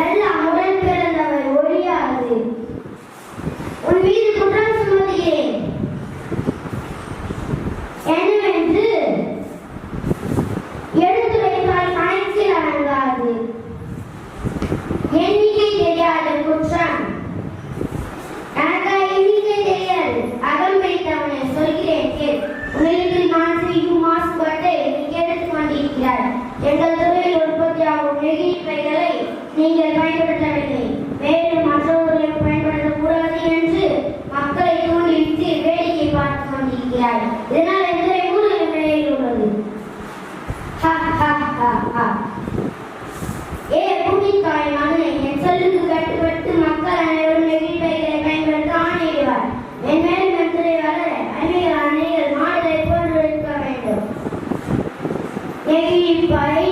எல்லாம் முதல் பிறந்தவர் ஒளியாது இவைகளை நீங்கள் பயன்படுத்தவில்லை. மேலும் மற்றவர்களை பயன்படுத்தக்கூடாது என்று மக்களை தூண்டிவிட்டு வேடிக்கை பார்த்து கொண்டிருக்கிறாய். இதனால் எத்தனை ஏ பூமிக்காய் மகனை என் சொல்லுக்கு கட்டுப்பட்டு மக்கள் அனைவரும் நெகிழ்வைகளை பயன்படுத்த என் மேலும் எத்தனை வர அநேக அநேகர் மாடுகளை போன்று வேண்டும். நெகிழிப்பாய்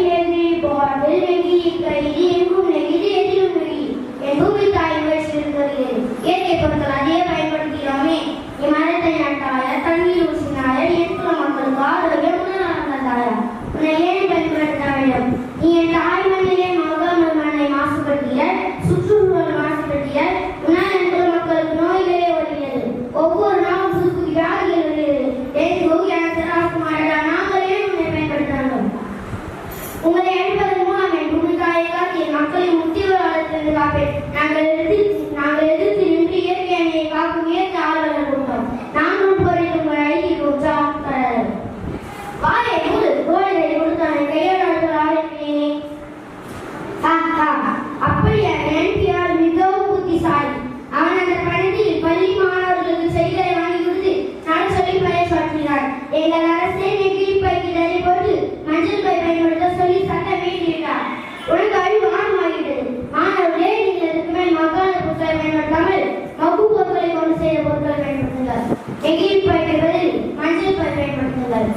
செயலரான சேனை கீழ்ப்பகிடரை போட்டு மஞ்சள் பை பயன்படுத்த சொல்லி சட்டம் வேண்டிவிட்டார் உனக்கு அறிவு ஆரம்பமாகிவிட்டது மாணவர்களே நீங்கள் அதுக்கு மேல் மக்கான பொருட்களை பயன்படுத்தாமல் மகு பொருட்களை கொண்டு செய்த பொருட்களை பயன்படுத்துங்கள். எகில் பை பதில் மஞ்சள் பை பயன்படுத்துங்கள்.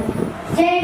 ஜெய்